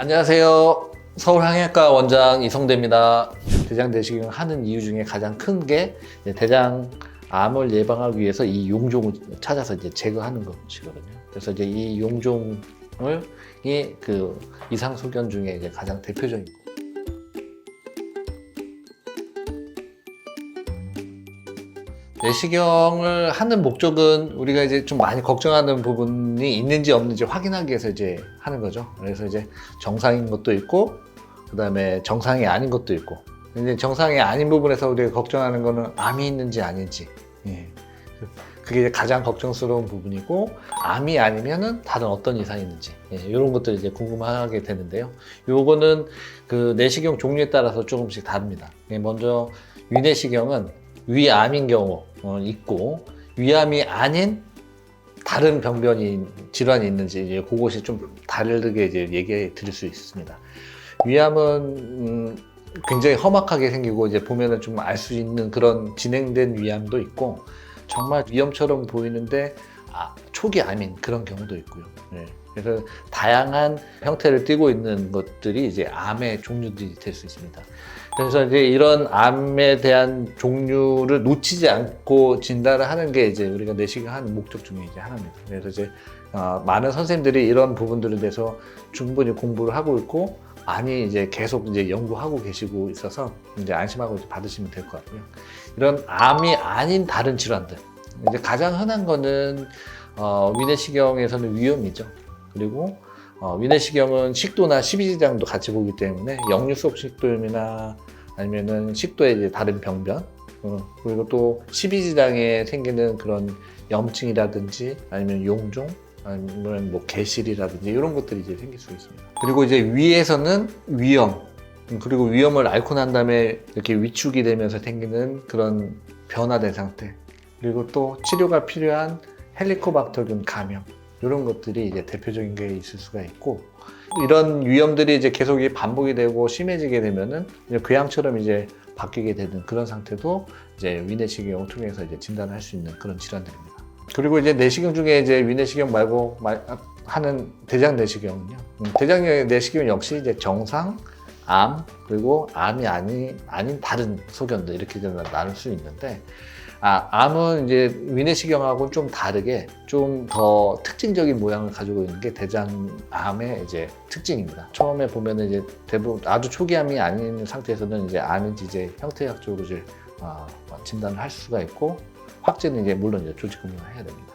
안녕하세요. 서울항해과 원장 이성대입니다. 대장 내시경 하는 이유 중에 가장 큰 게 대장 암을 예방하기 위해서 이 용종을 찾아서 이제 제거하는 것이거든요. 그래서 이제 이 용종을 이그 이상 소견 중에 이제 가장 대표적인 거. 내시경을 하는 목적은 우리가 이제 좀 많이 걱정하는 부분이 있는지 없는지 확인하기 위해서 이제 하는 거죠. 그래서 이제 정상인 것도 있고, 그 다음에 정상이 아닌 것도 있고. 근데 정상이 아닌 부분에서 우리가 걱정하는 거는 암이 있는지 아닌지. 예. 그게 이제 가장 걱정스러운 부분이고, 암이 아니면은 다른 어떤 이상이 있는지. 예, 이런 것들이 이제 궁금하게 되는데요. 요거는 그 내시경 종류에 따라서 조금씩 다릅니다. 예, 먼저 위내시경은 위암인 경우 어, 있고 위암이 아닌 다른 병변이 질환이 있는지 이제 그것이 좀 다르게 이제 얘기해 드릴 수 있습니다. 위암은 음, 굉장히 험악하게 생기고 이제 보면은 좀 알 수 있는 그런 진행된 위암도 있고 정말 위험처럼 보이는데 아, 초기 암인 그런 경우도 있고요. 네. 그래서 다양한 형태를 띠고 있는 것들이 이제 암의 종류들이 될 수 있습니다. 그래서 이제 이런 암에 대한 종류를 놓치지 않고 진단을 하는 게 이제 우리가 내시경 하는 목적 중에 이제 하나입니다. 그래서 이제 어, 많은 선생님들이 이런 부분들에 대해서 충분히 공부를 하고 있고 많이 이제 계속 이제 연구하고 계시고 있어서 이제 안심하고 이제 받으시면 될 것 같고요. 이런 암이 아닌 다른 질환들 이제 가장 흔한 거는 어, 위내시경에서는 위염이죠. 그리고 어, 위내시경은 식도나 십이지장도 같이 보기 때문에 역류속 식도염이나 아니면은 식도의 이제 다른 병변 어, 그리고 또 십이지장에 생기는 그런 염증이라든지 아니면 용종 아니면 뭐 개실이라든지 이런 것들이 이제 생길 수 있습니다. 그리고 이제 위에서는 위염 음, 그리고 위염을 앓고 난 다음에 이렇게 위축이 되면서 생기는 그런 변화된 상태 그리고 또 치료가 필요한 헬리코박터균 감염 이런 것들이 이제 대표적인 게 있을 수가 있고 이런 위험들이 이제 계속 이 반복이 되고 심해지게 되면은 이제 궤양처럼 이제 바뀌게 되는 그런 상태도 이제 위내시경을 통해서 이제 진단을 할수 있는 그런 질환들입니다. 그리고 이제 내시경 중에 이제 위내시경 말고 말- 하는 대장 내시경은요. 음, 대장 내시경 역시 이제 정상, 암 그리고 암이 아니 아닌 다른 소견들 이렇게 좀 나눌 수 있는데 아, 암은 이제 위내시경하고 좀 다르게 좀 더 특징적인 모양을 가지고 있는 게 대장암의 이제 특징입니다. 처음에 보면은 이제 대부분 아주 초기암이 아닌 상태에서는 이제 암인지 이제 형태학적으로 이제 어, 진단을 할 수가 있고 확진은 이제 물론 이제 조직 검사를 해야 됩니다.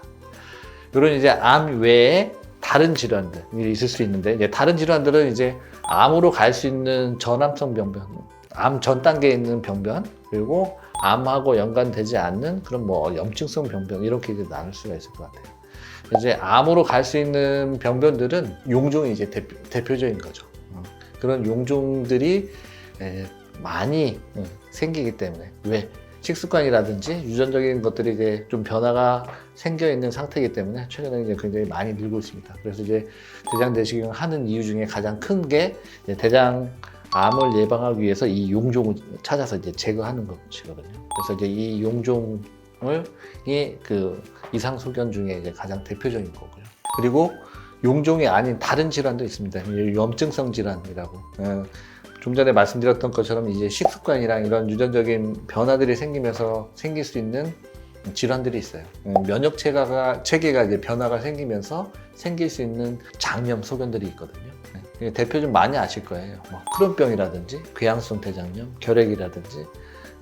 이런 이제 암 외에 다른 질환들이 있을 수 있는데 이제 다른 질환들은 이제 암으로 갈 수 있는 전암성 병변, 암 전 단계에 있는 병변 그리고 암하고 연관되지 않는 그런 뭐 염증성 병변 이렇게 이제 나눌 수가 있을 것 같아요. 이제 암으로 갈 수 있는 병변들은 용종이 이제 대표, 대표적인 거죠. 어, 그런 용종들이 에, 많이 어, 생기기 때문에 왜 식습관이라든지 유전적인 것들이 이제 좀 변화가 생겨 있는 상태이기 때문에 최근에 이제 굉장히 많이 늘고 있습니다. 그래서 이제 대장 내시경을 하는 이유 중에 가장 큰 게 대장 암을 예방하기 위해서 이 용종을 찾아서 이제 제거하는 것이거든요. 그래서 이제 이 용종을 이그 이상 소견 중에 가장 대표적인 거고요. 그리고 용종이 아닌 다른 질환도 있습니다. 이 염증성 질환이라고. 어, 좀 전에 말씀드렸던 것처럼 이제 식습관이랑 이런 유전적인 변화들이 생기면서 생길 수 있는 질환들이 있어요. 음, 면역 체계가 체계가 이제 변화가 생기면서 생길 수 있는 장염 소견들이 있거든요. 네. 대표 좀 많이 아실 거예요. 뭐 크론병이라든지 궤양성 대장염, 결핵이라든지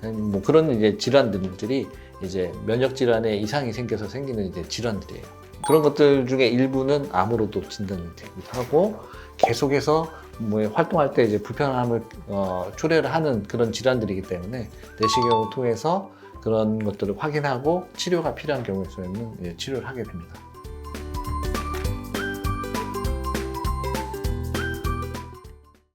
음, 뭐 그런 이제 질환들이 이제 면역 질환에 이상이 생겨서 생기는 이제 질환들이에요. 그런 것들 중에 일부는 암으로도 진단이 되기도 하고 계속해서 뭐 활동할 때 이제 불편함을 어, 초래를 하는 그런 질환들이기 때문에 내시경을 통해서 그런 것들을 확인하고 치료가 필요한 경우에는 이제 치료를 하게 됩니다.